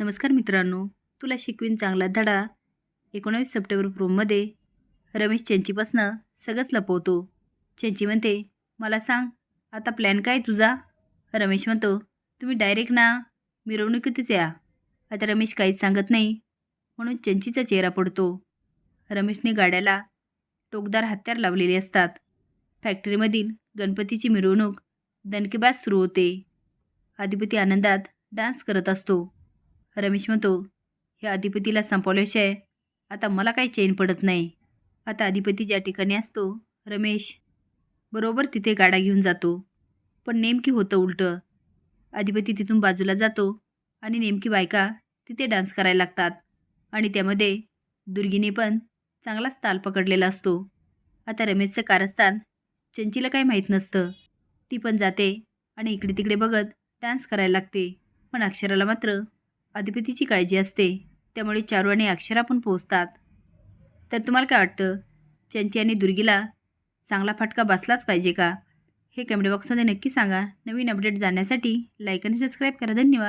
नमस्कार मित्रांनो तुला शिकवीन चांगला धडा. एकोणावीस सप्टेंबर प्रोममध्ये रमेश चेंचीपासनं सगळंच लपवतो. चेंची म्हणते मला सांग आता प्लॅन काय तुझा? रमेश म्हणतो तुम्ही डायरेक्ट ना मिरवणुकीतच या. आता रमेश काहीच सांगत नाही म्हणून चेंचीचा चेहरा पडतो. रमेशने गाड्याला टोकदार हत्यार लावलेले असतात. फॅक्टरीमधील गणपतीची मिरवणूक दणकेबाज सुरू होते. अधिपती आनंदात डान्स करत असतो. रमेश म्हणतो हे अधिपतीला संपवल्याशिवाय आता मला काही चैन पडत नाही. आता अधिपती ज्या ठिकाणी असतो रमेश बरोबर तिथे गाडा घेऊन जातो. पण नेमकी होतं उलटं. अधिपती तिथून बाजूला जातो आणि नेमकी बायका तिथे डान्स करायला लागतात. आणि त्यामध्ये दुर्गीने पण चांगलाच ताल पकडलेला असतो. आता रमेशचं कारस्थान चंचीला काही माहीत नसतं. ती पण जाते आणि इकडे तिकडे बघत डान्स करायला लागते. पण अक्षराला मात्र अधिपतीची काळजी असते त्यामुळे चारू आणि अक्षरा पण पोचतात तर तुम्हाला काय वाटतं? चंची आणि दुर्गीला चांगला फटका बसलाच पाहिजे का? हे कमेंट बॉक्समध्ये नक्की सांगा. नवीन अपडेट जाण्यासाठी लाईक आणि सबस्क्राईब करा. धन्यवाद.